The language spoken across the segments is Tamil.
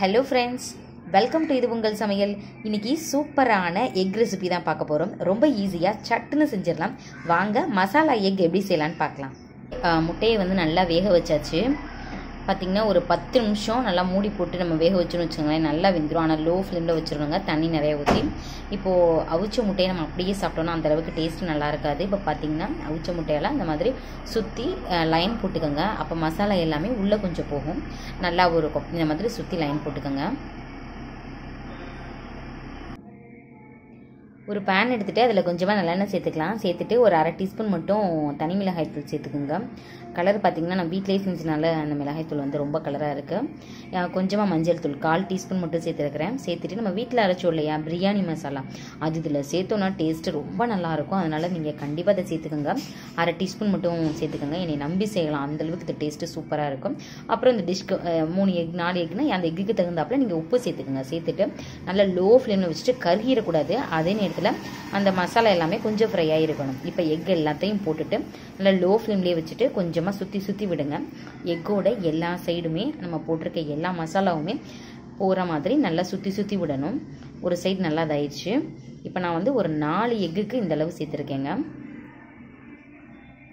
ஹலோ ஃப்ரெண்ட்ஸ் வெல்கம் டு இது உங்கள் சமையல். இன்னைக்கு சூப்பரான எக் ரெசிபி தான் பார்க்க போகிறோம் ரொம்ப ஈஸியாக சட்டுன்னு செஞ்சிடலாம். வாங்க மசாலா எக் எப்படி செய்யலான்னு பார்க்கலாம். முட்டையை வந்து நல்லா வேக வச்சாச்சு. பார்த்திங்கன்னா ஒரு பத்து நிமிஷம் நல்லா மூடி போட்டு நம்ம வேக வச்சுன்னு வச்சுக்கோங்களேன் நல்லா வெந்துடும் ஆனால் லோ ஃப்ளேமில் வச்சுருவாங்க தண்ணி நிறைய ஊற்றி இப்போது அவிச்ச முட்டையை நம்ம அப்படியே சாப்பிட்டோம்னா அந்த அளவுக்கு டேஸ்ட் நல்லா இருக்காது. இப்போ பார்த்திங்கன்னா அவிச்ச முட்டையெல்லாம் இந்த மாதிரி சுற்றி லைன் போட்டுக்கோங்க. அப்போ மசாலா எல்லாமே உள்ளே கொஞ்சம் போகும். நல்லாவும் இருக்கும் இந்த மாதிரி சுற்றி லைன் போட்டுக்கோங்க. ஒரு பேன் எடுத்துகிட்டு அதில் கொஞ்சமாக நல்லெண்ணெய் சேர்த்துக்கலாம். சேர்த்துட்டு ஒரு அரை டீஸ்பூன் மட்டும் தனி மிளகாய் தூள் சேர்த்துக்குங்க. கலர் பார்த்திங்கன்னா நான் வீட்டிலேயே செஞ்சனால அந்த மிளகாய் தூள் வந்து ரொம்ப கலராக இருக்குது கொஞ்சமாக மஞ்சள் தூள் கால் டீஸ்பூன் மட்டும் சேர்த்துருக்கிறேன். சேர்த்துட்டு நம்ம வீட்டில் அரைச்சோம் இல்லையா பிரியாணி மசாலா. அது இதில் சேர்த்தோன்னா டேஸ்ட்டு ரொம்ப நல்லாயிருக்கும் அதனால் நீங்கள் கண்டிப்பாக அதை சேர்த்துக்கோங்க. அரை டீஸ்பூன் மட்டும் சேர்த்துக்கோங்க. என்னை நம்பி செய்யலாம். அந்தளவுக்கு இது டேஸ்ட்டு சூப்பராக இருக்கும். அப்புறம் இந்த டிஷ்க்கு மூணு எக் நாலு எக்னா அந்த எக்குக்கு தகுந்தாப்புல நீங்கள் உப்பு சேர்த்துக்கோங்க. சேர்த்துட்டு நல்லா லோ ஃப்ளேமில் வச்சுட்டு கருகிடக்கூடாது. அதே நேரத்தில் அந்த மசாலா எல்லாமே கொஞ்சம் ஃப்ரை ஆகிருக்கணும் இப்போ எக் எல்லாத்தையும் போட்டுட்டு நல்லா லோ ஃப்ளேம்லேயே வச்சுட்டு கொஞ்சமாக சுற்றி சுற்றி விடுங்க. எக்கோட எல்லா சைடுமே நம்ம போட்டிருக்க எல்லா மசாலாவுமே போகிற மாதிரி நல்லா சுற்றி சுற்றி விடணும். ஒரு சைடு நல்லா இதாயிடுச்சு இப்போ நான் வந்து ஒரு நாலு எக்குக்கு இந்த அளவு சேர்த்துருக்கேங்க.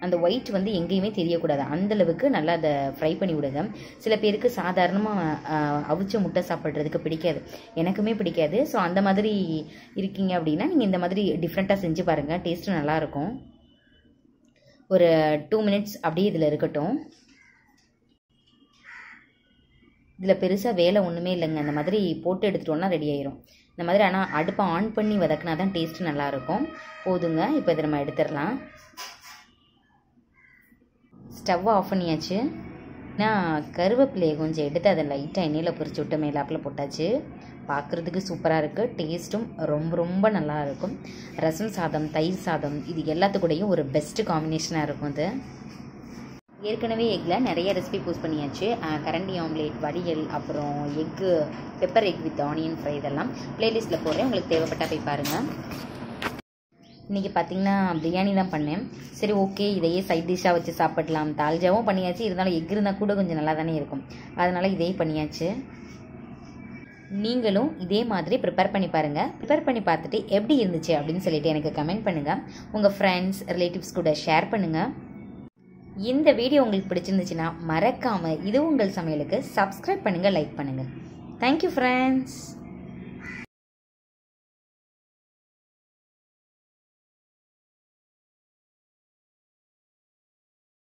அந்த ஒயிட் வந்து எங்கேயுமே தெரியக்கூடாது. அந்தளவுக்கு நல்லா அதை ஃப்ரை பண்ணி விடுங்க. சில பேருக்கு சாதாரணமாக அவிச்ச முட்டை சாப்பிட்றதுக்கு பிடிக்காது. எனக்குமே பிடிக்காது. ஸோ அந்த மாதிரி இருக்கீங்க அப்படின்னா நீங்கள் இந்த மாதிரி டிஃப்ரெண்ட்டாக செஞ்சு பாருங்கள் டேஸ்ட்டு நல்லாயிருக்கும். ஒரு டூ மினிட்ஸ் அப்படியே இதில் இருக்கட்டும். இதில் பெருசாக வேலை ஒன்றுமே இல்லைங்க. இந்த மாதிரி போட்டு எடுத்துட்டோன்னா ரெடி ஆயிரும். இந்த மாதிரி ஆனால் அடுப்பை ஆன் பண்ணி வதக்குனா தான் டேஸ்ட்டு நல்லாயிருக்கும். போதுங்க. இப்போ இதை நம்ம எடுத்துடலாம். ஸ்டவ் ஆஃப் பண்ணியாச்சு. நான் கருவேப்பிலையை கொஞ்சம் எடுத்து அதை லைட்டாக எண்ணெயில் பொறிச்சு விட்டு மேலாப்பில் போட்டாச்சு. பார்க்குறதுக்கு சூப்பராக இருக்குது டேஸ்ட்டும் ரொம்ப ரொம்ப நல்லா இருக்கும். ரசம் சாதம் தயிர் சாதம் இது எல்லாத்துக்கூடையும் ஒரு பெஸ்ட்டு காம்பினேஷனாக இருக்கும் இது ஏற்கனவே எக்கில் நிறைய ரெசிபி போஸ்ட் பண்ணியாச்சு. கரண்டி ஆம்லேட் வடியல் அப்புறம் egg pepper egg with onion fry இதெல்லாம் ப்ளேலிஸ்ட்டில் போடுறேன். உங்களுக்கு தேவைப்பட்டால் போய் பாருங்கள் இன்றைக்கி பார்த்தீங்கன்னா பிரியாணி தான் பண்ணேன். சரி ஓகே இதையே சைட் டிஷ்ஷாக வச்சு சாப்பிடலாம். தால்ஜாவும் பண்ணியாச்சு. இருந்தாலும் எக் இருந்தால் கூட கொஞ்சம் நல்லா தானே இருக்கும். அதனால் இதே பண்ணியாச்சு. நீங்களும் இதே மாதிரி ப்ரிப்பேர் பண்ணி பாருங்கள் ப்ரிப்பேர் பண்ணி பார்த்துட்டு எப்படி இருந்துச்சு அப்படின்னு சொல்லிட்டு எனக்கு கமெண்ட் பண்ணுங்கள் உங்கள் ஃப்ரெண்ட்ஸ் ரிலேட்டிவ்ஸ் கூட ஷேர் பண்ணுங்கள் இந்த வீடியோ உங்களுக்கு பிடிச்சிருந்துச்சுன்னா மறக்காமல் இது உங்கள் சமையலுக்கு சப்ஸ்கிரைப் பண்ணுங்கள் லைக் பண்ணுங்கள் தேங்க்யூ ஃப்ரெண்ட்ஸ்